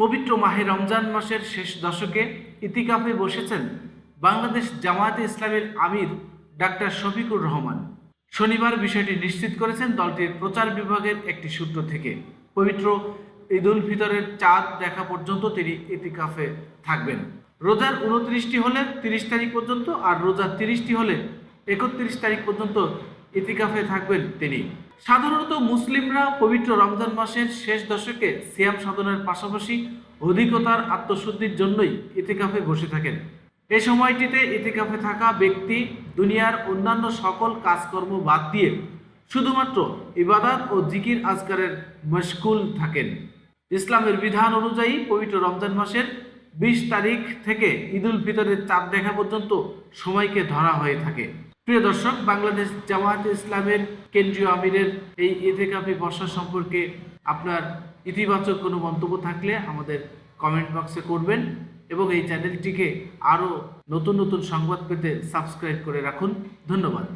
পবিত্র মাহে রমজান মাসের শেষ দশকে ইতিকাফে বসেছেন বাংলাদেশ জামায়াতে ইসলামের আমির ডাক্তার শফিকুর রহমান। শনিবার বিষয়টি নিশ্চিত করেছেন দলটির প্রচার বিভাগের একটি সূত্র থেকে। পবিত্র ঈদ উল ফিতরের চাঁদ দেখা পর্যন্ত তিনি ইতিকাফে থাকবেন। রোজার উনত্রিশটি হলে তিরিশ তারিখ পর্যন্ত আর রোজার তিরিশটি হলে একত্রিশ তারিখ পর্যন্ত ইতিকাফে থাকবেন তিনি। সাধারণত মুসলিমরা পবিত্র রমজান মাসের শেষ দশকে সিয়াম সাধনের পাশাপাশি অধিকতার আত্মশুদ্ধির জন্যই ইতিকাফে বসে থাকেন। এই সময়টিতে ইতিকাফে থাকা ব্যক্তি, দুনিয়ার অন্যান্য সকল কাজকর্ম বাদ দিয়ে শুধুমাত্র ইবাদত ও জিকির আজকারের মশকুল থাকেন। ইসলামের বিধান অনুযায়ী পবিত্র রমজান মাসের বিশ তারিখ থেকে ঈদুল ফিতরের চাঁদ দেখা পর্যন্ত সময়কে ধরা হয়ে থাকে। প্রিয় দর্শক, বাংলাদেশ জামায়াত ইসলামের কেন্দ্রীয় আমিরের এই ইতেকাফি বর্ষা সম্পর্কে আপনার ইতিবাচক কোনো মন্তব্য থাকলে আমাদের কমেন্ট বক্সে করবেন এবং এই চ্যানেলটিকে আরও নতুন নতুন সংবাদ পেতে সাবস্ক্রাইব করে রাখুন। ধন্যবাদ।